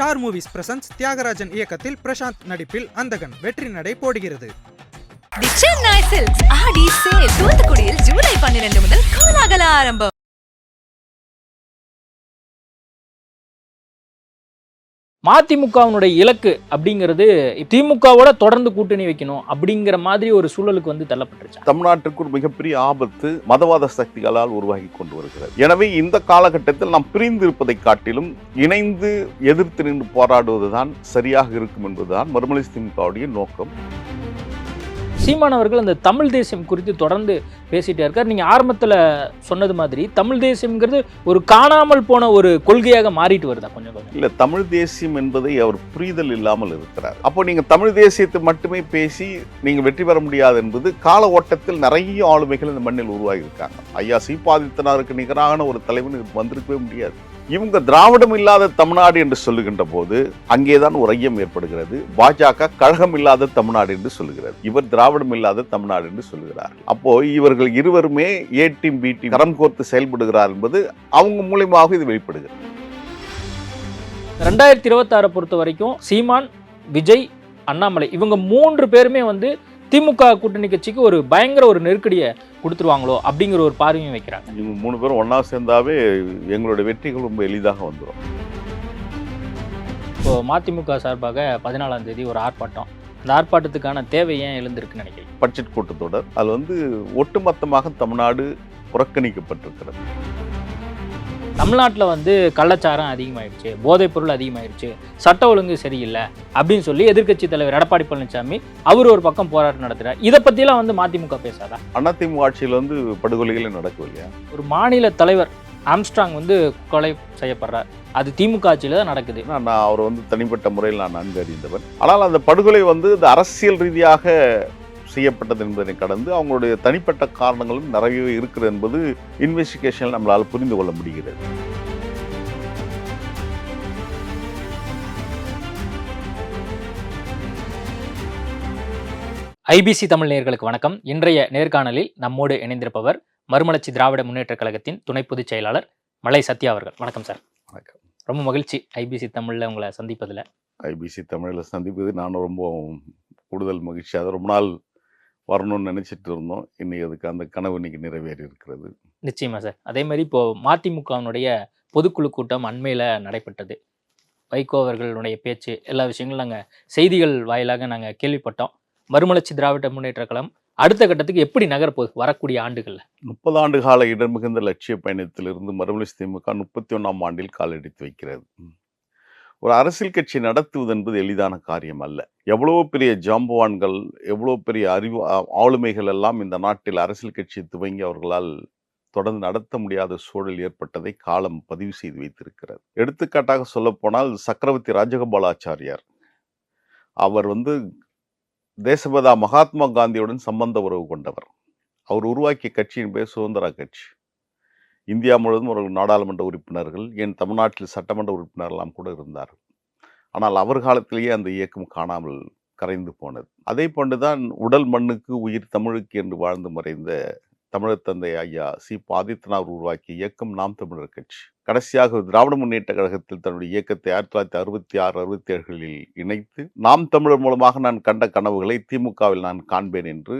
Star movies presence Thiagarajan இயக்கத்தில் பிரசாந்த் நடிப்பில் அந்தகன் வெற்றி நடை போடுகிறது. ஆடி தூத்துக்குடியில் ஜூலை பன்னிரண்டு முதல் கோலாகல ஆரம்பம். மதிமுகவினுடைய இலக்கு அப்படிங்கிறது திமுகவோட தொடர்ந்து கூட்டணி வைக்கணும் அப்படிங்கிற மாதிரி ஒரு சூழலுக்கு வந்து தள்ளப்பட்டுருச்சு. தமிழ்நாட்டுக்கு ஒரு மிகப்பெரிய ஆபத்து மதவாத சக்திகளால் உருவாகி கொண்டு வருகிறது. எனவே இந்த காலகட்டத்தில் நாம் பிரிந்து இருப்பதை காட்டிலும் இணைந்து எதிர்த்து நின்று போராடுவதுதான் சரியாக இருக்கும் என்பதுதான் மறுமலை திமுகவுடைய நோக்கம். சீமான் அவர்கள் அந்த தமிழ் தேசியம் குறித்து தொடர்ந்து பேசிட்டே இருக்கார். நீங்க ஆரம்பத்துல சொன்னது மாதிரி தமிழ் தேசியம்ங்கிறது ஒரு காணாமல் போன ஒரு கொள்கையாக மாறிட்டு வருதா கொஞ்சம்? இல்லை தமிழ் தேசியம் என்பதை அவர் புரிதல் இல்லாமல் இருக்கிறார். அப்போ நீங்க தமிழ் தேசியத்தை மட்டுமே பேசி நீங்கள் வெற்றி பெற முடியாது என்பது கால ஓட்டத்தில் நிறைய ஆளுமைகள் இந்த மண்ணில் உருவாகி இருக்காங்க ஐயா சீபாதித்தனாருக்கு நிகரான ஒரு தலைவன் வந்திருக்கவே முடியாது. இவங்க திராவிடம் இல்லாத தமிழ்நாடு என்று சொல்லுகின்ற போது அங்கேதான் ஒரு ஐயம் ஏற்படுகிறது. பாஜக கழகம் இல்லாத தமிழ்நாடு என்று சொல்லுகிறது. இவர் திராவிடம் இல்லாத தமிழ்நாடு என்று சொல்லுகிறார். அப்போ இவர்கள் இருவருமே ஏ டீம் பி டீம் கரம் கோர்த்து செயல்படுகிறார் என்பது அவங்க மூலியமாக இது வெளிப்படுகிறது. ரெண்டாயிரத்தி இருபத்தாறை பொறுத்த வரைக்கும் சீமான் விஜய் அண்ணாமலை இவங்க மூன்று பேருமே வந்து திமுக கூட்டணி கட்சிக்கு ஒரு பயங்கர ஒரு நெருக்கடியை கொடுத்துருவாங்களோ அப்படிங்கிற ஒரு பார்வையும் வைக்கிறாங்க. இவங்க மூணு பேரும் ஒண்ணா சேர்ந்தாவே எங்களுடைய வெற்றிகள் ரொம்ப எளிதாக வந்துடும் இப்போ மதிமுக சார்பாக பதினாலாம் தேதி ஒரு ஆர்ப்பாட்டம். அந்த ஆர்ப்பாட்டத்துக்கான தேவை ஏன் எழுந்திருக்குன்னு நினைக்கிறேன் பட்ஜெட் கூட்டத்தொடர் அது வந்து ஒட்டுமொத்தமாக தமிழ்நாடு புறக்கணிக்கப்பட்டிருக்கிறது. தமிழ்நாட்டில் வந்து கள்ளச்சாரம் அதிகமாயிடுச்சு போதைப் பொருள் அதிகமாயிடுச்சு சட்ட ஒழுங்கு சரியில்லை அப்படின்னு சொல்லி எதிர்க்கட்சி தலைவர் எடப்பாடி பழனிசாமி அவர் ஒரு பக்கம் போராட்டம் நடத்துறார். இதை பற்றிலாம் வந்து மதிமுக பேசாதா? அதிமுக ஆட்சியில் வந்து படுகொலைகளே நடக்கவில்லையா? ஒரு மாநில தலைவர் ஆம்ஸ்ட்ராங் வந்து கொலை செய்யப்படுறார். அது திமுக ஆட்சியில் தான் நடக்குது. நான் அவர் வந்து தனிப்பட்ட முறையில் நான் நன்கு அறிந்தவன். ஆனால் அந்த படுகொலை வந்து இந்த அரசியல் ரீதியாக செய்யப்பட்டது என்பதை கடந்து அவங்களுடைய தனிப்பட்ட காரணங்களும் நிறையவே இருக்கிறது என்பது இன்வெஸ்டிகேஷனில் நம்மளால் புரிந்து கொள்ள முடிகிறது. ஐபிசி தமிழ் நேயர்களுக்கு வணக்கம். இன்றைய நேர்காணலில் நம்மோடு இணைந்திருப்பவர் மறுமலர்ச்சி திராவிட முன்னேற்ற கழகத்தின் துணை பொதுச் செயலாளர் மலை சத்யா அவர்கள். வணக்கம் சார். வணக்கம். ரொம்ப மகிழ்ச்சி ஐபிசி தமிழில் உங்களை சந்திப்பதில். ஐபிசி தமிழில் சந்திப்பது நானும் ரொம்ப கூடுதல் மகிழ்ச்சி. அதை ரொம்ப நாள் வரணும்னு நினைச்சிட்டு இருந்தோம். இன்னைக்கு அதுக்கு அந்த கனவு இன்னைக்கு நிறைவேறி இருக்கிறது. நிச்சயமா சார். அதே மாதிரி இப்போ மதிமுகவினுடைய பொதுக்குழு கூட்டம் அண்மையில் நடைபெற்றது. வைகோ அவர்களுடைய பேச்சு எல்லா விஷயங்களும் நாங்கள் செய்திகள் வாயிலாக நாங்கள் கேள்விப்பட்டோம். மறுமலர்ச்சி திராவிட முன்னேற்ற கழகம் அடுத்த கட்டத்துக்கு எப்படி நகரப்போகுது வரக்கூடிய ஆண்டுகளில். முப்பது ஆண்டு கால மிகுந்த லட்சிய பயணத்திலிருந்து மறுமலர்ச்சி திமுக முப்பத்தி ஒன்றாம் ஆண்டில் காலெடுத்து வைக்கிறது. ஒரு அரசியல் கட்சி நடத்துவது என்பது எளிதான காரியம் அல்ல. எவ்வளவோ பெரிய ஜாம்பவான்கள் எவ்வளோ பெரிய அறிவு ஆ- ஆளுமைகள் எல்லாம் இந்த நாட்டில் அரசியல் கட்சி துவங்கி அவர்களால் தொடர்ந்து நடத்த முடியாத சூழல் ஏற்பட்டதை காலம் பதிவு செய்து வைத்திருக்கிறது. எடுத்துக்காட்டாக சொல்லப்போனால் சக்கரவர்த்தி ராஜகோபாலாச்சாரியார். அவர் வந்து தேசபதா மகாத்மா காந்தியுடன் சம்பந்த உறவு கொண்டவர். அவர் உருவாக்கிய கட்சியின் பேர் சுதந்திரா கட்சி. இந்தியா முழுவதும் அவர்கள் நாடாளுமன்ற உறுப்பினர்கள் என் தமிழ்நாட்டில் சட்டமன்ற உறுப்பினர்கள்லாம் கூட இருந்தார்கள். ஆனால் அவர் காலத்திலேயே அந்த இயக்கம் காணாமல் கரைந்து போனது. அதே போன்றுதான் உடல் மண்ணுக்கு உயிர் தமிழுக்கு என்று வாழ்ந்து மறைந்த தமிழர் தந்தை ஐயா சி. ஆதித்யநாத் உருவாக்கிய இயக்கம் நாம் தமிழர் கட்சி. கடைசியாக திராவிட முன்னேற்ற கழகத்தில் தன்னுடைய இயக்கத்தை ஆயிரத்தி தொள்ளாயிரத்தி அறுபத்தி ஆறு அறுபத்தி ஏழுகளில் இணைத்து நாம் தமிழர் மூலமாக நான் கண்ட கனவுகளை திமுகவில் நான் காண்பேன் என்று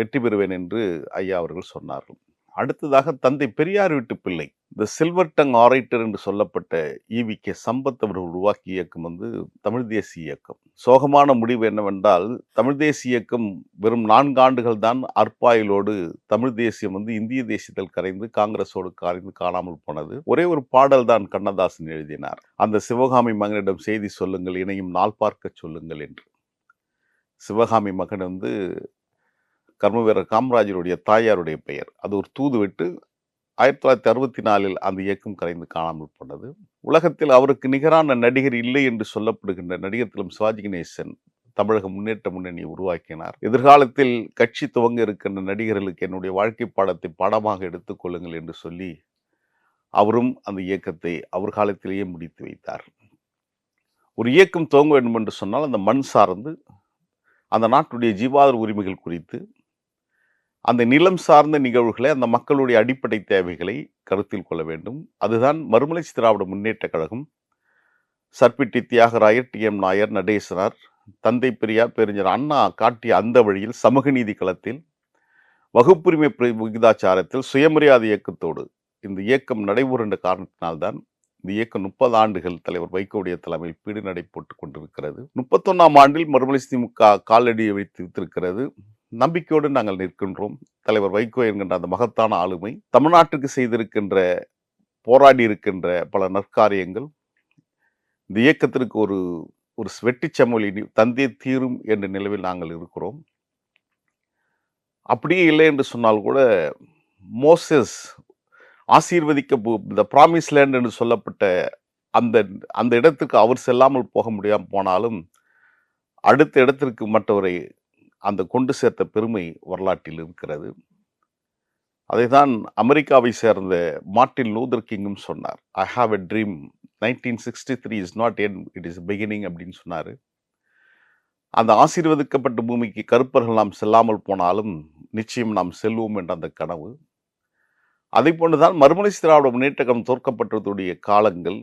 வெற்றி பெறுவேன் என்று ஐயா அவர்கள் சொன்னார்கள். அடுத்ததாக தந்தை பெரியார் வீட்டு பிள்ளை இந்த சில்வர் டங் ஆரைட்டர் என்று சொல்லப்பட்ட ஈவி கே. சம்பத் அவர்கள் உருவாக்கிய இயக்கம் வந்து தமிழ் தேசிய இயக்கம். சோகமான முடிவு என்னவென்றால் தமிழ் தேசிய இயக்கம் வெறும் நான்கு ஆண்டுகள் தான் அற்பாயிலோடு தமிழ் தேசியம் வந்து இந்திய தேசியத்தில் கரைந்து காங்கிரஸோடு கரைந்து காணாமல் போனது. ஒரே ஒரு பாடல் தான் கண்ணதாசன் எழுதினார். அந்த சிவகாமி மகனிடம் செய்தி சொல்லுங்கள் இணையும் நாள் பார்க்க சொல்லுங்கள் என்று. சிவகாமி மகன் வந்து கர்ம வீரர் காமராஜருடைய தாயாருடைய பெயர். அது ஒரு தூது விட்டு ஆயிரத்தி தொள்ளாயிரத்தி அறுபத்தி நாலில் அந்த இயக்கம் கரைந்து காணாமல் போனது. உலகத்தில் அவருக்கு நிகரான நடிகர் இல்லை என்று சொல்லப்படுகின்ற நடிகர் திலும் சிவாஜி கணேசன் தமிழக முன்னேற்ற முன்னணியை உருவாக்கினார். எதிர்காலத்தில் கட்சி துவங்க இருக்கின்ற நடிகர்களுக்கு என்னுடைய வாழ்க்கை பாடத்தை பாடமாக எடுத்துக்கொள்ளுங்கள் என்று சொல்லி அவரும் அந்த இயக்கத்தை அவர் காலத்திலேயே முடித்து வைத்தார். ஒரு இயக்கம் துவங்க வேண்டும் என்று சொன்னால் அந்த மண் சார்ந்து அந்த நாட்டுடைய ஜீவாதார உரிமைகள் குறித்து அந்த நிலம் சார்ந்த நிகழ்வுகளை அந்த மக்களுடைய அடிப்படை தேவைகளை கருத்தில் கொள்ள வேண்டும். அதுதான் மறுமலர்ச்சி திராவிட முன்னேற்ற கழகம். சர்பிட்டி தியாகராயர் டி. எம். நாயர் நடேசனார் தந்தை பெரியார் பெருஞ்சர் அண்ணா காட்டிய அந்த வழியில் சமூக நீதி களத்தில் வகுப்புரிமை விகிதாச்சாரத்தில் சுயமரியாதை இயக்கத்தோடு இந்த இயக்கம் நடைபெறுகின்ற காரணத்தினால்தான் இந்த இயக்கம் முப்பது ஆண்டுகள் தலைவர் வைகோடைய தலைமையில் பீடு நடை போட்டுக் கொண்டிருக்கிறது. முப்பத்தொன்னாம் ஆண்டில் மறுமலர்ச்சி திமுக காலடியை வைத்து வைத்திருக்கிறது. நம்பிக்கையோடு நாங்கள் நிற்கின்றோம். தலைவர் வைகோ என்கின்ற அந்த மகத்தான ஆளுமை தமிழ்நாட்டுக்கு செய்திருக்கின்ற போராடி இருக்கின்ற பல நற்காரியங்கள் இந்த இயக்கத்திற்கு ஒரு ஒரு வெட்டி செம்மொழி தந்தே தீரும் என்ற நிலவில் நாங்கள் இருக்கிறோம். அப்படியே இல்லை என்று சொன்னால் கூட மோசஸ் ஆசீர்வதிக்க இந்த ப்ராமிஸ் லேண்ட் என்று சொல்லப்பட்ட அந்த அந்த இடத்துக்கு அவர் செல்லாமல் போக முடியாமல் போனாலும் அடுத்த இடத்திற்கு மற்றவரை அந்த கொண்டு சேர்த்த பெருமை வரலாற்றில் இருக்கிறது. அதைதான் அமெரிக்காவை சேர்ந்த மார்ட்டின் லூதர் கிங்கும் சொன்னார். I have a dream nineteen sixty three is not an it is beginning அப்படின்னு சொன்னார். அந்த ஆசீர்வதிக்கப்பட்ட பூமிக்கு கருப்பர்கள் நாம் செல்லாமல் போனாலும் நிச்சயம் நாம் செல்வோம் என்ற அந்த கனவு. அதை போன்றுதான் மறுமலை திராவிட முன்னேற்றகம் தோற்கப்பட்டதுடைய காலங்கள்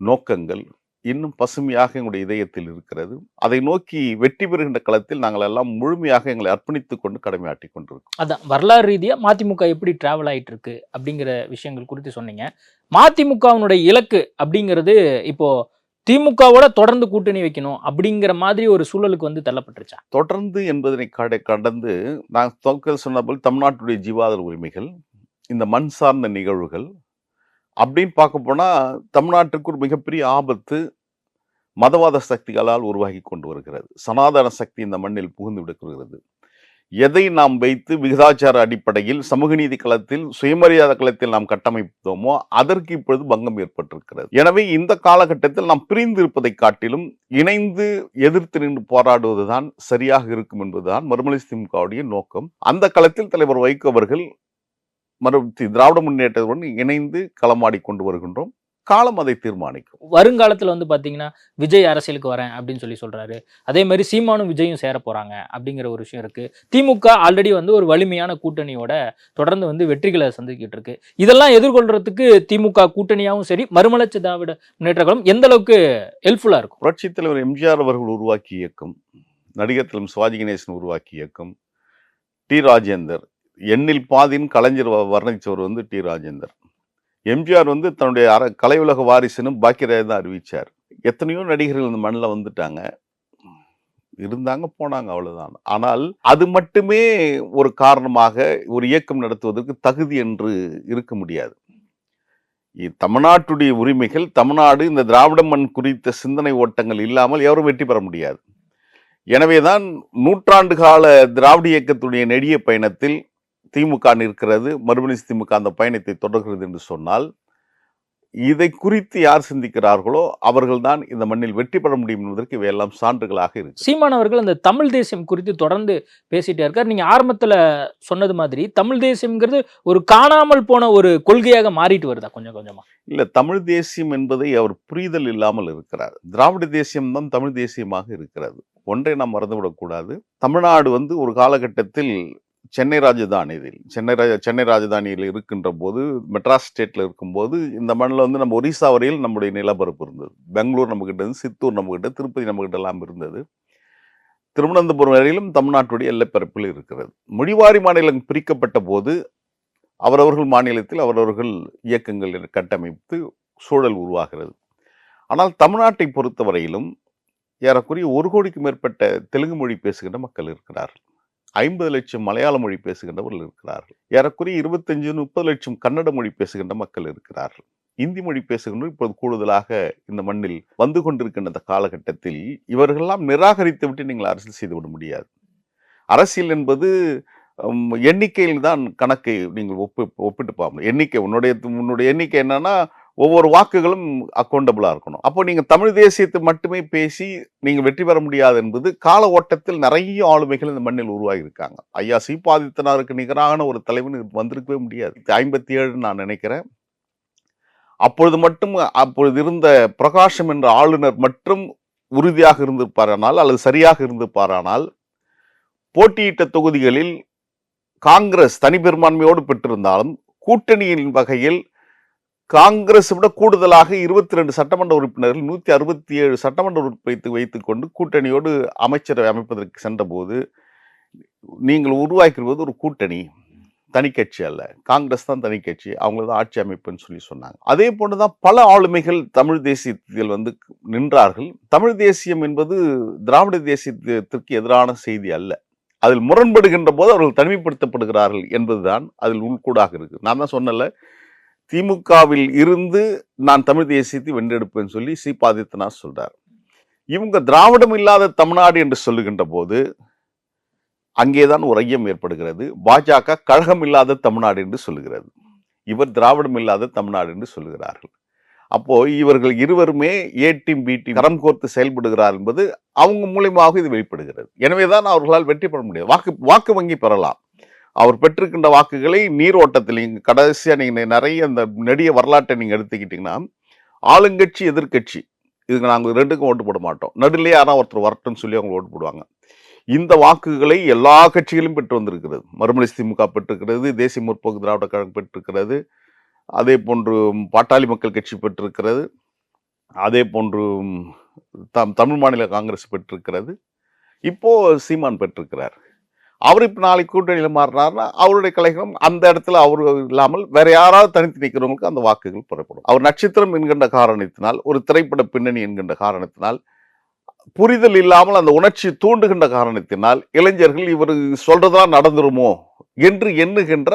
நோக்கங்கள் இன்னும் பசுமையாக எங்களுடைய இதயத்தில் இருக்கிறது. அதை நோக்கி வெற்றி பெறுகின்ற களத்தில் நாங்கள் எல்லாம் முழுமையாக எங்களை அர்ப்பணித்துக் கொண்டு கடமையாற்றி கொண்டிருக்கோம். அதான் வரலாறு ரீதியா மதிமுக எப்படி டிராவல் ஆயிட்டு இருக்கு அப்படிங்கிற விஷயங்கள் குறித்து சொன்னீங்க. மதிமுகவினுடைய இலக்கு அப்படிங்கிறது இப்போ திமுகவோட தொடர்ந்து கூட்டணி வைக்கணும் அப்படிங்கிற மாதிரி ஒரு சூழலுக்கு வந்து தள்ளப்பட்டுருச்சா? தொடர்ந்து என்பதனை கடை கடந்து நான் சொன்ன போல் தமிழ்நாட்டுடைய ஜீவாதார உரிமைகள் இந்த மண் சார்ந்த நிகழ்வுகள் அப்படின்னு பார்க்க போனால் தமிழ்நாட்டுக்கு ஒரு மிகப்பெரிய ஆபத்து மதவாத சக்திகளால் உருவாகி கொண்டு வருகிறது. சனாதன சக்தி இந்த மண்ணில் புகுந்து விடுக்கிறது எதை நாம் வைத்து விகிதாச்சார அடிப்படையில் சமூக நீதி களத்தில் சுயமரியாதை களத்தில் நாம் கட்டமைத்தோமோ அதற்கு இப்பொழுது பங்கம் ஏற்பட்டிருக்கிறது. எனவே இந்த காலகட்டத்தில் நாம் பிரிந்து இருப்பதை காட்டிலும் இணைந்து எதிர்த்து நின்று போராடுவதுதான் சரியாக இருக்கும் என்பதுதான் மறுமலை திமுகவுடைய நோக்கம். அந்த களத்தில் தலைவர் வைகோ அவர்கள் மறு திராவிட முன்னேற்றத்துடன் இணைந்து களமாடி கொண்டு வருகின்றோம். காலம் அதை தீர்மானிக்கும். வருங்காலத்துல வந்து பாத்தீங்கன்னா விஜய் அரசியலுக்கு வரேன் அப்படின்னு சொல்லி சொல்றாரு. அதே மாதிரி சீமானும் விஜயும் சேர போறாங்க அப்படிங்கிற ஒரு விஷயம் இருக்கு. திமுக ஆல்ரெடி வந்து ஒரு வலிமையான கூட்டணியோட தொடர்ந்து வந்து வெற்றிகளை சந்திக்கிட்டு இருக்கு. இதெல்லாம் எதிர்கொள்றதுக்கு திமுக கூட்டணியாவும் சரி மறுமலர்ச்சி திராவிட முன்னேற்ற கழகம் எந்த அளவுக்கு ஹெல்ப்ஃபுல்லா இருக்கும்? புரட்சித் தலைவர் எம்ஜிஆர் அவர்கள் உருவாக்கிய இயக்கம் நடிகர் திலம் சிவாஜி கணேசன் உருவாக்கிய இயக்கம் டி ராஜேந்தர் எண்ணில் பாதின்னு கலைஞர் வ- வர்ணிச்சவர் வந்து டி. ராஜேந்தர். எம்ஜிஆர் வந்து தன்னுடைய அற உலக வாரிசுன்னு பாக்கியராஜ் தான் அறிவிச்சார். எத்தனையோ நடிகர்கள் இந்த மண்ணில் வந்துட்டாங்க. இருந்தாங்க போனாங்க அவ்வளோதான் ஆனால் அது மட்டுமே ஒரு காரணமாக ஒரு இயக்கம் நடத்துவதற்கு தகுதி என்று இருக்க முடியாது. தமிழ்நாட்டுடைய உரிமைகள் தமிழ்நாடு இந்த திராவிட மண் குறித்த சிந்தனை ஓட்டங்கள் இல்லாமல் எவரும் வெற்றி பெற முடியாது. எனவேதான் நூற்றாண்டு கால திராவிட இயக்கத்துடைய நெடிய பயணத்தில் திமுக நிற்கிறது மறுமலர்ச்சி திமுக அந்த பயணத்தை தொடர்கிறது என்று சொன்னால் இதை குறித்து யார் சிந்திக்கிறார்களோ அவர்கள்தான் இந்த மண்ணில் வெற்றி பெற முடியும் என்பதற்கு இவையெல்லாம் சான்றுகளாக இருக்கு. சீமான் அவர்கள் அந்த தமிழ் தேசியம் குறித்து தொடர்ந்து பேசிட்டே இருக்கார். நீங்க ஆரம்பத்துல சொன்னது மாதிரி தமிழ் தேசியம்ங்கிறது ஒரு காணாமல் போன ஒரு கொள்கையாக மாறிட்டு வருதா கொஞ்சம் கொஞ்சமா? இல்ல தமிழ் தேசியம் என்பதை அவர் புரிதல் இல்லாமல் இருக்கிறார். திராவிட தேசியம் தான் தமிழ் தேசியமாக இருக்கிறது. ஒன்றை நாம் மறந்துவிடக்கூடாது. தமிழ்நாடு வந்து ஒரு காலகட்டத்தில் சென்னை ராஜதானியில் சென்னை ராஜ சென்னை ராஜதானியில் இருக்கின்ற போது மெட்ராஸ் ஸ்டேட்டில் இருக்கும்போது இந்த மண்ணில் வந்து நம்ம ஒரிசா வரையில் நம்முடைய நிலப்பரப்பு இருந்தது. பெங்களூர் நம்மக்கிட்ட இருந்து சித்தூர் நம்மகிட்ட திருப்பதி நம்மகிட்ட எல்லாம் இருந்தது. திருவனந்தபுரம் வரையிலும் தமிழ்நாட்டுடைய எல்லைப்பரப்பில் இருக்கிறது. மொழிவாரி மாநிலம் பிரிக்கப்பட்ட போது அவரவர்கள் மாநிலத்தில் அவரவர்கள் இயக்கங்கள் கட்டமைத்து சூழல் உருவாகிறது. ஆனால் தமிழ்நாட்டை பொறுத்தவரையிலும் ஏறக்குறைய ஒரு கோடிக்கு மேற்பட்ட தெலுங்கு மொழி பேசுகின்ற மக்கள் இருக்கிறார்கள். ஐம்பது லட்சம் மலையாள மொழி பேசுகின்றவர்கள் இருக்கிறார்கள். ஏறக்குறைய இருபத்தஞ்சு முப்பது லட்சம் கன்னட மொழி பேசுகின்ற மக்கள் இருக்கிறார்கள். இந்தி மொழி பேசுகின்ற இப்போது கூடுதலாக இந்த மண்ணில் வந்து கொண்டிருக்கின்ற இந்த காலகட்டத்தில் இவர்களெல்லாம் நிராகரித்து விட்டு நீங்கள் அரசியல் செய்துவிட முடியாது. அரசியல் என்பது எண்ணிக்கையில் தான் கணக்கை நீங்கள் ஒப்பு ஒப்பிட்டு பார்க்கணும். எண்ணிக்கை உன்னுடைய உன்னுடைய எண்ணிக்கை என்னன்னா ஒவ்வொரு வாக்குகளும் அக்கௌண்டபுளாக இருக்கணும். அப்போ நீங்கள் தமிழ் தேசியத்தை மட்டுமே பேசி நீங்கள் வெற்றி பெற முடியாது என்பது கால ஓட்டத்தில் நிறைய ஆளுமைகள் இந்த மண்ணில் உருவாகி இருக்காங்க ஐயா சீபாதித்தனாருக்கு நிகரான ஒரு தலைவன் வந்திருக்கவே முடியாது. ஐம்பத்தி ஏழு நான் நினைக்கிறேன். அப்பொழுது மட்டும் அப்பொழுது இருந்த பிரகாஷம் என்ற ஆளுநர் மட்டும் உறுதியாக இருந்திருப்பாரானால் அல்லது சரியாக இருந்திருப்பாரானால் போட்டியிட்ட தொகுதிகளில் காங்கிரஸ் தனிப்பெரும்பான்மையோடு பெற்றிருந்தாலும் கூட்டணியின் வகையில் காங்கிரஸ் விட கூடுதலாக இருபத்தி ரெண்டு சட்டமன்ற உறுப்பினர்கள் நூற்றி அறுபத்தி ஏழு சட்டமன்ற உறுப்பினத்தை வைத்துக்கொண்டு கூட்டணியோடு அமைச்சரவை அமைப்பதற்கு சென்றபோது நீங்கள் உருவாக்கியிருப்பது ஒரு கூட்டணி தனிக்கட்சி அல்ல. காங்கிரஸ் தான் தனிக்கட்சி அவங்க தான் ஆட்சி அமைப்புன்னு சொல்லி சொன்னாங்க. அதே போன்று தான் பல ஆளுமைகள் தமிழ் தேசியத்தில் வந்து நின்றார்கள். தமிழ் தேசியம் என்பது திராவிட தேசியத்திற்கு எதிரான செய்தி அல்ல. அதில் முரண்படுகின்ற போது அவர்கள் தனிமைப்படுத்தப்படுகிறார்கள் என்பதுதான் அதில் உள்கூடாக இருக்குது நான் தான் சொன்னல திமுகவில் இருந்து நான் தமிழ் தேசியத்தை வென்றெடுப்பேன்னு சொல்லி சி. பாதித்தனார் சொல்றார். இவங்க திராவிடம் இல்லாத தமிழ்நாடு என்று சொல்லுகின்ற போது அங்கேதான் ஒரு ஐயம் ஏற்படுகிறது. பாஜக கழகம் இல்லாத தமிழ்நாடு என்று சொல்லுகிறது. இவர் திராவிடம் இல்லாத தமிழ்நாடு என்று சொல்லுகிறார்கள். அப்போ இவர்கள் இருவருமே ஏ டீம் பி டீம் கரம் கோர்த்து செயல்படுகிறார் என்பது அவங்க மூலியமாக இது வெளிப்படுகிறது. எனவே தான் அவர்களால் வெற்றி பெற முடியாது வாக்கு வாக்கு வங்கி பெறலாம். அவர் பெற்றிருக்கின்ற வாக்குகளை நீரோட்டத்தில் நீங்கள் கடைசியாக நீங்கள் நிறைய அந்த நெடிய வரலாற்றை நீங்கள் எடுத்துக்கிட்டிங்கன்னா ஆளுங்கட்சி எதிர்க்கட்சி இதுக்கு நாங்கள் ரெண்டுக்கும் ஓட்டு போட மாட்டோம். நடுநிலையே யாரா ஒருத்தர் வரட்டும்னு சொல்லி அவங்க ஓட்டு போடுவாங்க. இந்த வாக்குகளை எல்லா கட்சிகளும் பெற்று வந்திருக்கிறது. மறுமலை திமுக பெற்றிருக்கிறது தேசிய முற்போக்கு திராவிட கழகம் பெற்றிருக்கிறது அதே போன்று பாட்டாளி மக்கள் கட்சி பெற்றிருக்கிறது அதே போன்று தம் தமிழ் மாநில காங்கிரஸ் பெற்றிருக்கிறது. இப்போது சீமான் பெற்றிருக்கிறார். அவர் இப்போ நாளைக்கு கூட்டணியில் மாறினார்னா அவருடைய கலைகளும் அந்த இடத்துல அவர் இல்லாமல் வேற யாராவது தனித்து நிற்கிறவங்களுக்கு அந்த வாக்குகள் பெறப்படும். அவர் நட்சத்திரம் என்கின்ற காரணத்தினால் ஒரு திரைப்பட பின்னணி என்கின்ற காரணத்தினால் புரிதல் இல்லாமல் அந்த உணர்ச்சி தூண்டுகின்ற காரணத்தினால் இளைஞர்கள் இவர் சொல்றதெல்லாம் நடந்துருமோ என்று எண்ணுகின்ற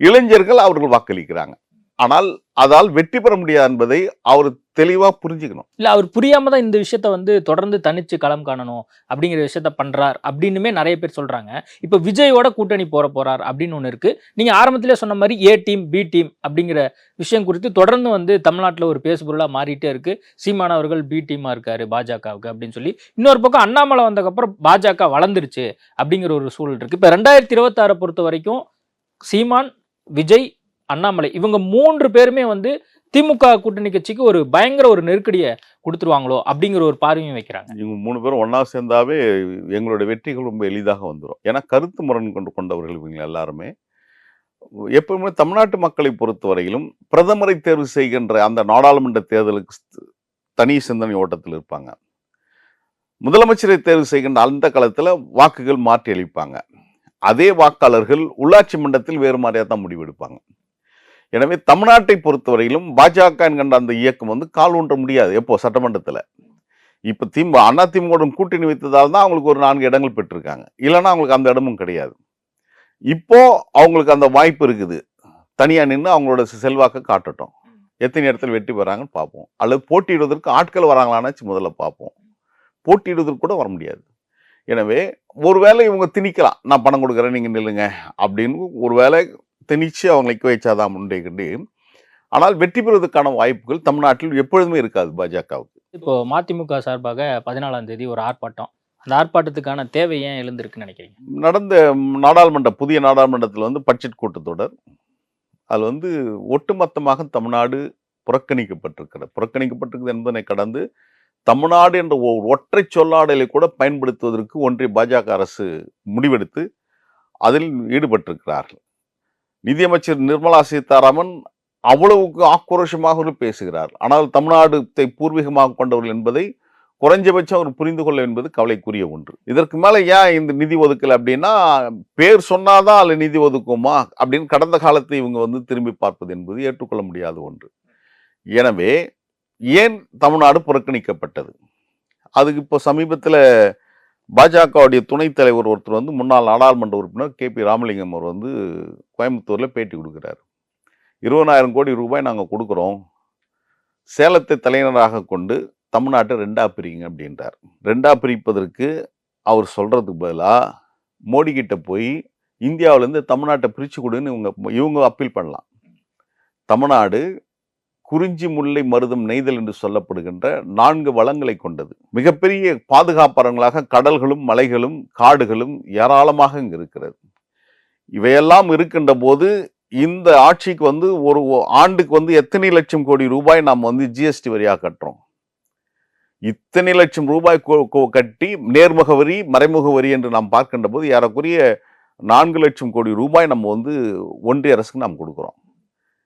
இளைஞர்கள் அவர்கள் வாக்களிக்கிறாங்க. ஆனால் அதால் வெற்றி பெற முடியாது என்பதை அவர் தெளிவாக புரிஞ்சுக்கணும். இல்லை அவர் புரியாம தான் இந்த விஷயத்த வந்து தொடர்ந்து தனிச்சு களம் காணணும் அப்படிங்கிற விஷயத்த பண்றார் அப்படின்னுமே நிறைய பேர் சொல்றாங்க. இப்போ விஜயோட கூட்டணி போற போறார் அப்படின்னு ஒன்று இருக்கு. நீங்க ஆரம்பத்திலே சொன்ன மாதிரி ஏ டீம் பி டீம் அப்படிங்கிற விஷயம் குறித்து தொடர்ந்து வந்து தமிழ்நாட்டில் ஒரு பேசுபொருளாக மாறிட்டே இருக்கு. சீமான் அவர்கள் பி டீமா இருக்காரு பாஜகவுக்கு அப்படின்னு சொல்லி. இன்னொரு பக்கம் அண்ணாமலை வந்ததுக்கப்புறம் பாஜக வளர்ந்துருச்சு அப்படிங்கிற ஒரு சூழல் இருக்கு. இப்போ ரெண்டாயிரத்தி இருபத்தாறை பொறுத்த வரைக்கும் சீமான் விஜய் அண்ணாமலை இவங்க மூன்று பேருமே வந்து திமுக கூட்டணி கட்சிக்கு ஒரு பயங்கர ஒரு நெருக்கடியை கொடுத்துருவாங்களோ அப்படிங்கிற ஒரு பார்வையும் வைக்கிறாங்க. இவங்க மூணு பேரும் ஒன்றா சேர்ந்தாவே எங்களுடைய வெற்றிகள் ரொம்ப எளிதாக வந்துடும் ஏன்னா கருத்து முரண் கொண்டு கொண்டவர்கள் இவங்க எல்லாருமே. எப்பவுமே தமிழ்நாட்டு மக்களை பொறுத்தவரையிலும் பிரதமரை தேர்வு செய்கின்ற அந்த நாடாளுமன்ற தேர்தலுக்கு தனி சிந்தனை ஓட்டத்தில் இருப்பாங்க. முதலமைச்சரை தேர்வு செய்கின்ற அந்த காலத்தில் வாக்குகள் மாற்றி அளிப்பாங்க. அதே வாக்காளர்கள் உள்ளாட்சி மன்றத்தில் வேறு மாதிரியாக தான் முடிவெடுப்பாங்க. எனவே தமிழ்நாட்டை பொறுத்தவரையிலும் பாஜக என்கின்ற அந்த இயக்கம் வந்து கால் ஊன்ற முடியாது எப்போ? சட்டமன்றத்தில். இப்போ திமுக அண்ணா திமுக கூட்டணி வைத்ததால் தான் அவங்களுக்கு ஒரு நான்கு இடங்கள் பெற்றிருக்காங்க. இல்லைன்னா அவங்களுக்கு அந்த இடமும் கிடையாது. இப்போ அவங்களுக்கு அந்த வாய்ப்பு இருக்குது. தனியாக நின்று அவங்களோட செல்வாக்கை காட்டட்டும். எத்தனை இடத்துல வெற்றி பெறாங்கன்னு பார்ப்போம். அல்லது போட்டியிடுவதற்கு ஆட்கள் வராங்களான்னு முதல்ல பார்ப்போம். போட்டியிடுவதற்கு கூட வர முடியாது. எனவே ஒருவேளை இவங்க திணிக்கலாம். நான் பணம் கொடுக்குறேன் நீங்கள் நில்லுங்க. அப்படின்னு ஒருவேளை திணிச்சு அவங்களை நிற்க வச்சாதான் முண்டே கண்டு ஆனால் வெற்றி பெறுவதற்கான வாய்ப்புகள் தமிழ்நாட்டில் எப்பொழுதுமே இருக்காது பாஜகவுக்கு. இப்போ மதிமுக சார்பாக பதினாலாம் தேதி ஒரு ஆர்ப்பாட்டம். அந்த ஆர்ப்பாட்டத்துக்கான தேவை ஏன் எழுந்திருக்குன்னு நினைக்கிறீங்க? நடந்த நாடாளுமன்ற புதிய நாடாளுமன்றத்தில் வந்து பட்ஜெட் கூட்டத்தொடர். அதில் வந்து ஒட்டுமொத்தமாக தமிழ்நாடு புறக்கணிக்கப்பட்டிருக்கிறது. புறக்கணிக்கப்பட்டிருக்கிறது என்பதனை கடந்து தமிழ்நாடு என்ற ஒரு ஒற்றை சொல்லாடலை கூட பயன்படுத்துவதற்கு ஒன்றிய பாஜக அரசு முடிவெடுத்து அதில் ஈடுபட்டிருக்கிறார்கள். நிதியமைச்சர் நிர்மலா சீதாராமன் அவ்வளவுக்கு ஆக்ரோஷமாக பேசுகிறார். ஆனால் தமிழ்நாடு பூர்வீகமாக கொண்டவர்கள் என்பதை குறைஞ்சபட்சம் அவர் புரிந்து கொள்ள என்பது கவலைக்குரிய ஒன்று. இதற்கு மேலே ஏன் இந்த நிதி ஒதுக்கலை அப்படின்னா பேர் சொன்னாதான் அதில் நிதி ஒதுக்குமா அப்படின்னு கடந்த காலத்தை இவங்க வந்து திரும்பி பார்ப்பது என்பது ஏற்றுக்கொள்ள முடியாத ஒன்று. எனவே ஏன் தமிழ்நாடு புறக்கணிக்கப்பட்டது? அதுக்கு இப்போ சமீபத்தில் பாஜகவுடைய துணைத் தலைவர் ஒருத்தர் வந்து முன்னாள் நாடாளுமன்ற உறுப்பினர் கே பி ராமலிங்கம் அவர் வந்து கோயம்புத்தூரில் பேட்டி கொடுக்குறாரு. இருபதாயிரம் கோடி ரூபாய் நாங்கள் கொடுக்குறோம். சேலத்தை தலைநகராக கொண்டு தமிழ்நாட்டை ரெண்டா பிரிங்க அப்படின்றார். ரெண்டா பிரிப்பதற்கு அவர் சொல்கிறதுக்கு பதிலாக மோடி போய் இந்தியாவிலேருந்து தமிழ்நாட்டை பிரித்து கொடுன்னு இவங்க இவங்க அப்பீல் பண்ணலாம். தமிழ்நாடு குறிஞ்சி முல்லை மருதம் நெய்தல் என்று சொல்லப்படுகின்ற நான்கு வளங்களை கொண்டது. மிகப்பெரிய பாதுகாப்பரங்களாக கடல்களும் மலைகளும் காடுகளும் ஏராளமாக இங்கு இருக்கிறது. இவையெல்லாம் இருக்கின்ற போது இந்த ஆட்சிக்கு வந்து ஒரு ஆண்டுக்கு வந்து எத்தனை லட்சம் கோடி ரூபாய் நாம் வந்து ஜிஎஸ்டி வரியாக கட்டுறோம்? இத்தனை லட்சம் ரூபாய் கட்டி நேர்முக வரி மறைமுக வரி என்று நாம் பார்க்கின்ற போது ஏறக்குரிய நான்கு லட்சம் கோடி ரூபாய் நம்ம வந்து ஒன்றிய அரசுக்கு நாம் கொடுக்குறோம்.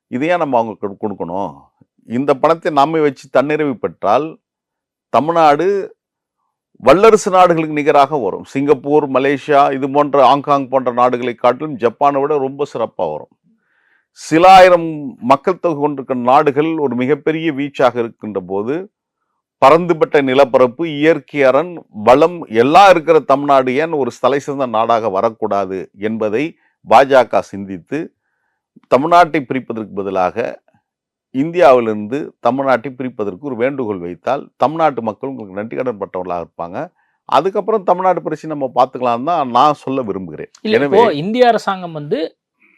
இதையே நம்ம அவங்க கொடு- கொடுக்கணும்? இந்த பணத்தை நாமே வச்சு தன்னிறைவு பெற்றால் தமிழ்நாடு வல்லரசு நாடுகளுக்கு நிகராக வரும். சிங்கப்பூர் மலேசியா இது போன்ற ஹாங்காங் போன்ற நாடுகளை காட்டிலும் ஜப்பானை விட ரொம்ப சிறப்பாக வரும். சில ஆயிரம் மக்கள் தொகை கொண்டிருக்கிற நாடுகள் ஒரு மிகப்பெரிய வீச்சாக இருக்கின்ற போது பறந்துபட்ட நிலப்பரப்பு இயற்கை அரண் வளம் எல்லாம் இருக்கிற தமிழ்நாடு ஏன் ஒரு தலை சிறந்த நாடாக வரக்கூடாது என்பதை பாஜக சிந்தித்து தமிழ்நாட்டை பிரிப்பதற்கு பதிலாக இந்தியாவிலிருந்து தமிழ்நாட்டை பிரிப்பதற்கு ஒரு வேண்டுகோள் வைத்தால் தமிழ்நாட்டு மக்கள் உங்களுக்கு நன்றி கடன் பட்டவர்களாக இருப்பாங்க. அதுக்கப்புறம் தமிழ்நாடு பிரச்சனை நம்ம பார்த்துக்கலாம் தான் நான் சொல்ல விரும்புகிறேன். எனவே இந்திய அரசாங்கம் வந்து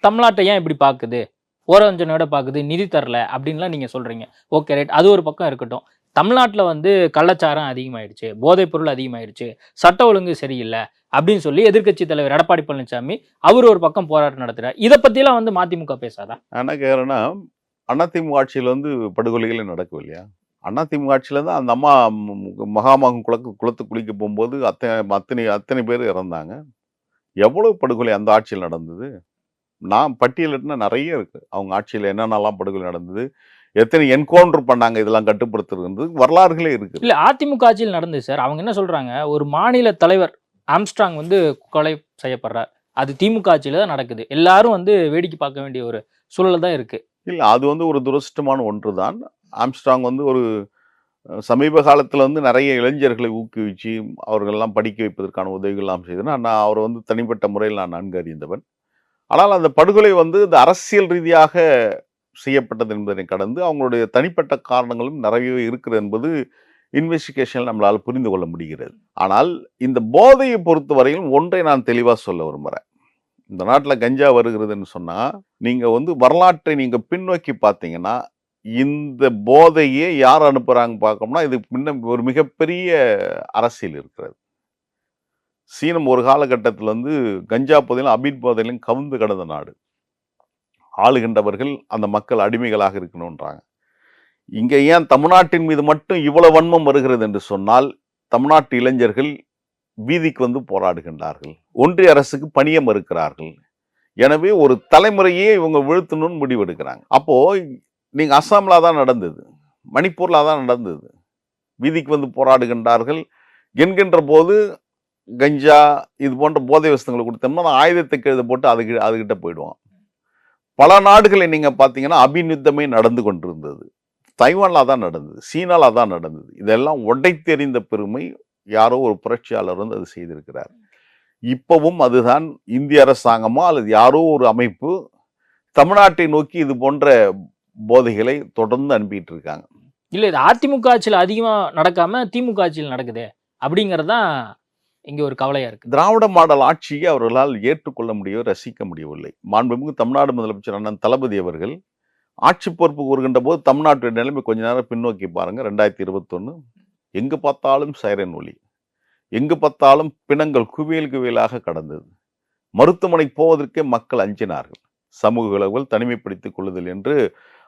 தமிழ்நாட்டை ஏன் இப்படி பாக்குது ஓரவஞ்சனையோட பாக்குது நிதி தரல அப்படின்லாம் நீங்க சொல்றீங்க. Okay right. அது ஒரு பக்கம் இருக்கட்டும். தமிழ்நாட்டில் வந்து கள்ளச்சாரம் அதிகமாயிடுச்சு போதைப் பொருள் அதிகமாயிடுச்சு சட்ட ஒழுங்கு சரியில்லை அப்படின்னு சொல்லி எதிர்க்கட்சி தலைவர் எடப்பாடி பழனிசாமி அவர் ஒரு பக்கம் போராட்டம் நடத்துறாரு. இதை பத்தியெல்லாம் வந்து மதிமுக பேசாதா? என்ன கேட்குறேன்னா அதிமுக ஆட்சியில் வந்து படுகொலைகளே நடக்கும் இல்லையா? அதிமுக ஆட்சியில் தான் அந்த அம்மா ம- மகாமகம் குளத்து குளத்து குளிக்க போகும்போது அத்தனை அத்தனை அத்தனை பேர் இறந்தாங்க. எவ்வளவு படுகொலை அந்த ஆட்சியில் நடந்தது? நான் பட்டியலிட்டுனா நிறைய இருக்குது அவங்க ஆட்சியில் என்னென்னலாம் படுகொலை நடந்தது? எத்தனை என்கவுண்டர் பண்ணாங்க இதெல்லாம் கட்டுப்படுத்துறது வரலாறுகளே இருக்கு. இல்லை அதிமுக ஆட்சியில் நடந்தது சார். அவங்க என்ன சொல்கிறாங்க ஒரு மாநில தலைவர் ஆம்ஸ்ட்ராங் வந்து கொலை செய்யப்படுறார். அது திமுக ஆட்சியில் தான் நடக்குது. எல்லாரும் வந்து வேடிக்கை பார்க்க வேண்டிய ஒரு சூழல் தான் இருக்குது இல்லை அது வந்து ஒரு துரஷ்டமான ஒன்று தான் ஆம்ஸ்ட்ராங் வந்து ஒரு சமீப காலத்தில் வந்து நிறைய இளைஞர்களை ஊக்குவிச்சு அவர்களெல்லாம் படிக்க வைப்பதற்கான உதவிகள்லாம் செய்தனா நான் அவரை வந்து தனிப்பட்ட முறையில் நான் நன்கு அறிந்தவன். ஆனால் அந்த படுகொலை வந்து இந்த அரசியல் ரீதியாக செய்யப்பட்டது என்பதனை கடந்து அவங்களுடைய தனிப்பட்ட காரணங்களும் நிறையவே இருக்கிறது என்பது இன்வெஸ்டிகேஷன் நம்மளால் புரிந்து கொள்ள முடிகிறது. ஆனால் இந்த போதையை பொறுத்தவரையிலும் ஒன்றை நான் தெளிவாக சொல்ல விரும்புகிறேன் இந்த நாட்டில் கஞ்சா வருகிறதுன்னு சொன்னால் நீங்கள் வந்து வரலாற்றை நீங்கள் பின்னோக்கி பார்த்தீங்கன்னா இந்த போதையே யார் அனுப்புகிறாங்க பார்க்கோம்னா இது முன்ன ஒரு மிகப்பெரிய அரசியல் இருக்கிறது. சீனம் ஒரு காலகட்டத்தில் வந்து கஞ்சா போதையிலும் அபீட் போதையிலும் கவுந்து கடந்த நாடு. ஆளுகின்றவர்கள் அந்த மக்கள் அடிமைகளாக இருக்கணுன்றாங்க இங்கே ஏன் தமிழ்நாட்டின் மீது மட்டும் இவ்வளவு வன்மம் வருகிறது என்று சொன்னால் தமிழ்நாட்டு இளைஞர்கள் வீதிக்கு வந்து போராடுகின்றார்கள். ஒன்றிய அரசுக்கு பணிய மறுக்கிறார்கள் எனவே ஒரு தலைமுறையே இவங்க வீழ்த்தணும்னு முடிவெடுக்கிறாங்க. அப்போது நீங்கள் அஸ்ஸாமில் தான் நடந்தது. மணிப்பூரில் தான் நடந்தது. வீதிக்கு வந்து போராடுகின்றார்கள். என்கின்ற போது கஞ்சா இது போன்ற போதை வசதங்களை கொடுத்தோம்னா அந்த ஆயுதத்தை கழுத போட்டு அதுக்கு அதுகிட்ட போயிடுவான். பல நாடுகளை நீங்கள் பார்த்தீங்கன்னா அபிநுத்தமே நடந்து கொண்டிருந்தது. தைவானில் தான் நடந்தது. சீனாவில் தான் நடந்தது. இதெல்லாம் உடைத்தெறிந்த பெருமை யாரோ ஒரு புரட்சியாளர் வந்து அது செய்திருக்கிறார். இப்பவும் அதுதான் இந்திய அரசாங்கமோ அல்லது யாரோ ஒரு அமைப்பு தமிழ்நாட்டை நோக்கி இது போன்ற போதைகளை தொடர்ந்து அனுப்பிட்டு இருக்காங்க. இல்ல இது அதிமுக ஆட்சியில் அதிகமா நடக்காம திமுக ஆட்சியில் நடக்குதே அப்படிங்கிறது தான் இங்க ஒரு கவலையா இருக்கு. திராவிட மாடல் ஆட்சியை அவர்களால் ஏற்றுக்கொள்ள முடியவில்லை ரசிக்க முடியவில்லை. மாண்புமிகு தமிழ்நாடு முதலமைச்சர் அண்ணன் தளபதி அவர்கள் ஆட்சி பொறுப்புக்கு வருகின்ற போது தமிழ்நாட்டுடைய நிலைமை கொஞ்ச நேரம் பின்னோக்கி பாருங்க. ரெண்டாயிரத்தி இருபத்தொன்னு எங்கு பார்த்தாலும் சைரன் ஒலி. எங்கு பார்த்தாலும் பிணங்கள் குவியல் குவியலாக கடந்தது. மருத்துவமனை போவதற்கே மக்கள் அஞ்சினார்கள். சமூக விலகுகள் தனிமைப்படுத்திக் கொள்ளுதல் என்று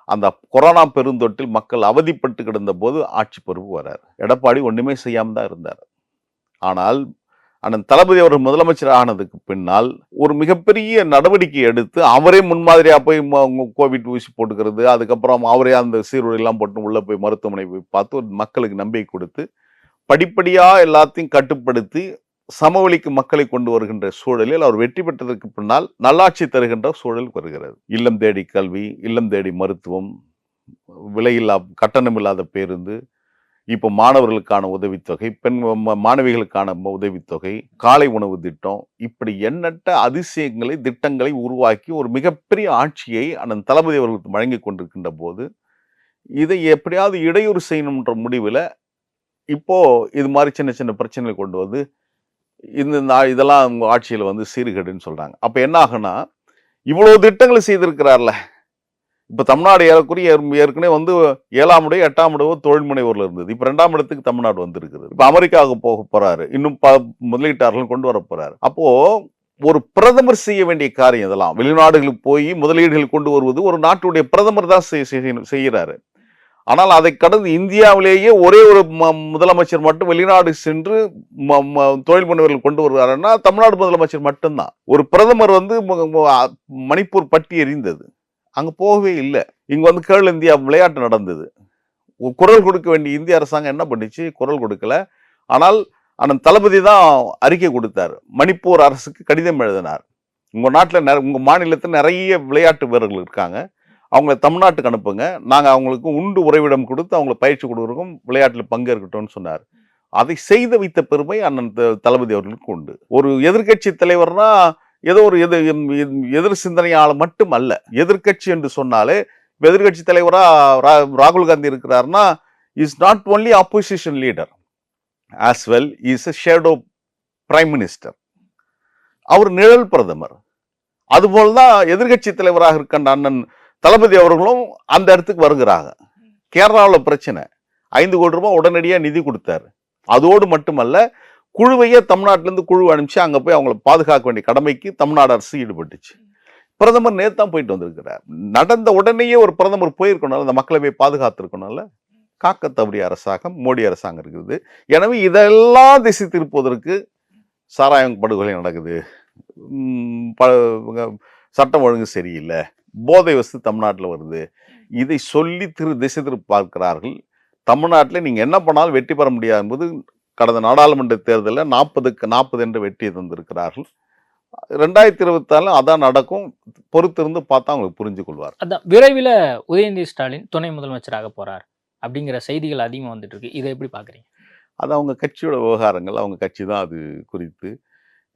அந்த கொரோனா பெருந்தொட்டில் மக்கள் அவதிப்பட்டு கிடந்த போது ஆட்சி பொறுப்பு வரார். எடப்பாடி ஒன்றுமே செய்யாம தான் இருந்தார். ஆனால் அண்ணன் தளபதி அவர் முதலமைச்சர் ஆனதுக்கு பின்னால் ஒரு மிகப்பெரிய நடவடிக்கை எடுத்து அவரே முன்மாதிரியாக போய் கோவிட் ஊசி போட்டுக்கிறது அதுக்கப்புறம் அவரே அந்த சீருடையெல்லாம் போட்டு உள்ளே போய் மருத்துவமனை போய் பார்த்து ஒரு மக்களுக்கு நம்பிக்கை கொடுத்து படிப்படியாக எல்லாத்தையும் கட்டுப்படுத்தி சமவெளிக்கு மக்களை கொண்டு வருகின்ற சூழலில் அவர் வெற்றி பெற்றதற்கு பின்னால் நல்லாட்சி தருகின்ற சூழல் வருகிறது. இல்லம் தேடி கல்வி இல்லம் தேடி மருத்துவம் விலையில்லா கட்டணமில்லாத பேருந்து இப்போ மாணவர்களுக்கான உதவித்தொகை பெண் மாணவிகளுக்கான உதவித்தொகை காலை உணவு திட்டம் இப்படி எண்ணற்ற அதிசயங்களை திட்டங்களை உருவாக்கி ஒரு மிகப்பெரிய ஆட்சியை அண்ணன் தளபதி அவர்களுக்கு வழங்கி கொண்டிருக்கின்ற போது இதை எப்படியாவது இடையூறு செய்யணுன்ற முடிவில் இப்போது இது மாதிரி சின்ன சின்ன பிரச்சனைகள் கொண்டு வந்து இந்த இதெல்லாம் அவங்க ஆட்சியில் வந்து சீர்கேடுன்னு சொல்கிறாங்க அப்போ என்ன ஆகுனா இவ்வளோ திட்டங்களை செய்திருக்கிறார்ல இப்போ தமிழ்நாடு ஏறக்குறைய ஏற்கனவே வந்து ஏழாம் இடம் எட்டாம் இடவோ தொழில் முனைவோர்ல இருந்தது. இப்போ ரெண்டாம் இடத்துக்கு தமிழ்நாடு வந்திருக்குது. இப்போ அமெரிக்காவுக்கு போக போகிறாரு இன்னும் ப முதலீட்டாளர்கள் கொண்டு வர போகிறாரு அப்போது ஒரு பிரதமர் செய்ய வேண்டிய காரியம் இதெல்லாம். வெளிநாடுகளுக்கு போய் முதலீடுகள் கொண்டு வருவது ஒரு நாட்டுடைய பிரதமர் தான் செய்~ செய்கிறாரு. ஆனால் அதை கடந்து இந்தியாவிலேயே ஒரே ஒரு ம- முதலமைச்சர் மட்டும் வெளிநாடு சென்று ம- ம- தொழில் முனைவர்கள் கொண்டு வருவாருன்னா தமிழ்நாடு முதலமைச்சர் மட்டும்தான். ஒரு பிரதமர் வந்து மணிப்பூர் பட்டி எறிந்தது. அங்கே போகவே இல்லை. இங்கே வந்து கேள் இந்தியா விளையாட்டு நடந்தது. குரல் கொடுக்க வேண்டிய இந்திய அரசாங்கம் என்ன பண்ணுச்சு? குரல் கொடுக்கல. ஆனால் அந்த தளபதி தான் அறிக்கை கொடுத்தார். மணிப்பூர் அரசுக்கு கடிதம் எழுதினார். உங்கள் நாட்டில் உங்க மாநிலத்தில் நிறைய விளையாட்டு வீரர்கள் இருக்காங்க. அவங்கள தமிழ்நாட்டுக்கு அனுப்புங்க. நாங்கள் அவங்களுக்கு உண்டு உறைவிடம் கொடுத்து அவங்களை பயிற்சி கொடுக்குறோம் விளையாட்டில் பங்கேற்கட்டும்னு சொன்னார். அதை செய்து வைத்த பெருமை அண்ணன் தளபதி அவர்களுக்கு உண்டு. ஒரு எதிர்க்கட்சி தலைவர்னா ஏதோ ஒரு எதிர் எதிர் சிந்தனையால் மட்டும் அல்ல எதிர்க்கட்சி என்று சொன்னாலே எதிர்கட்சி தலைவராக ரா- ராகுல் Gandhi இருக்கிறாருன்னா is not only opposition leader as well is a shadow prime minister அவர் நிழல் பிரதமர். அதுபோல் தான் எதிர்க்கட்சி தலைவராக இருக்கின்ற அண்ணன் தளபதி அவர்களும் அந்த இடத்துக்கு வருகிறாங்க. கேரளாவில் பிரச்சனை. ஐந்து கோடி ரூபாய் உடனடியாக நிதி கொடுத்தாரு. அதோடு மட்டுமல்ல குழுவையே தமிழ்நாட்டிலேருந்து குழு அனுப்பிச்சு அங்கே போய் அவங்கள பாதுகாக்க வேண்டிய கடமைக்கு தமிழ்நாடு அரசு ஈடுபட்டுச்சு. பிரதமர் நேற்று தான் போயிட்டு வந்திருக்கிறார். நடந்த உடனேயே ஒரு பிரதமர் போயிருக்கணும் அந்த மக்களை போய் பாதுகாத்திருக்கணும்ல? காக்க தவறிய அரசாங்கம் மோடி அரசாங்கம் இருக்குது. எனவே இதெல்லாம் திசை திருப்புவதற்கு சாராயம் படுகொலை நடக்குது. ப- சட்டம் ஒழுங்கு சரியில்லை. போதை வசதி தமிழ்நாட்டில் வருது. இதை சொல்லி திரு திசை திருப்பி பார்க்கிறார்கள். தமிழ்நாட்டில் நீங்கள் என்ன பண்ணாலும் வெற்றி பெற முடியாது என்பது கடந்த நாடாளுமன்ற தேர்தலில் நாற்பதுக்கு நாற்பது என்று வெற்றி தந்திருக்கிறார்கள். ரெண்டாயிரத்தி இருபத்தாலும் அதான் நடக்கும். பொறுத்திருந்து பார்த்தா அவங்களுக்கு புரிஞ்சு கொள்வார் அதான் விரைவில் உதயநிதி ஸ்டாலின் துணை முதலமைச்சராக போறார் அப்படிங்கிற செய்திகள் அதிகமாக வந்துட்டு இருக்கு இதை எப்படி பாக்குறீங்க அது அவங்க கட்சியோட விவகாரங்கள் அவங்க கட்சி தான் அது குறித்து.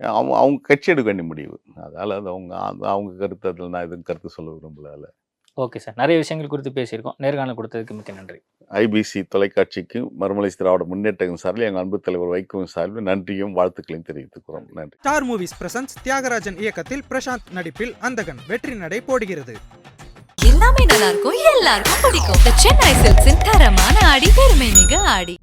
அவங்க அவங்க கட்சி எடுக்க வேண்டிய முடிவு. அதால் அது அவங்க அவங்க கருத்து அதில் நான் எதுவும் கருத்து சொல்ல விரும்பல ஓகே சார். நிறைய விஷயங்கள் குறித்து பேசியிருக்கோம். நேர்காணல் கொடுத்ததுக்கு மிக்க நன்றி. ஐபிசி தொலைக்காட்சிக்கு மறுமலை திராவிட முன்னேற்றம் சார்பில் எங்கள் அன்பு தலைவர் வைகோவின் சார்பில் நன்றியும் வாழ்த்துக்களையும் தெரிவித்துக்கிறோம். நன்றி. ஸ்டார் மூவிஸ் பிரசன்ஸ் தியாகராஜன் இயக்கத்தில் பிரசாந்த் நடிப்பில் அந்தகன் வெற்றி நடை போடுகிறது. எல்லாமே நல்லா இருக்கும் எல்லாருக்கும் பிடிக்கும். சென்னை சில்க்ஸின் தரமான ஆடி பெருமை மிக ஆடி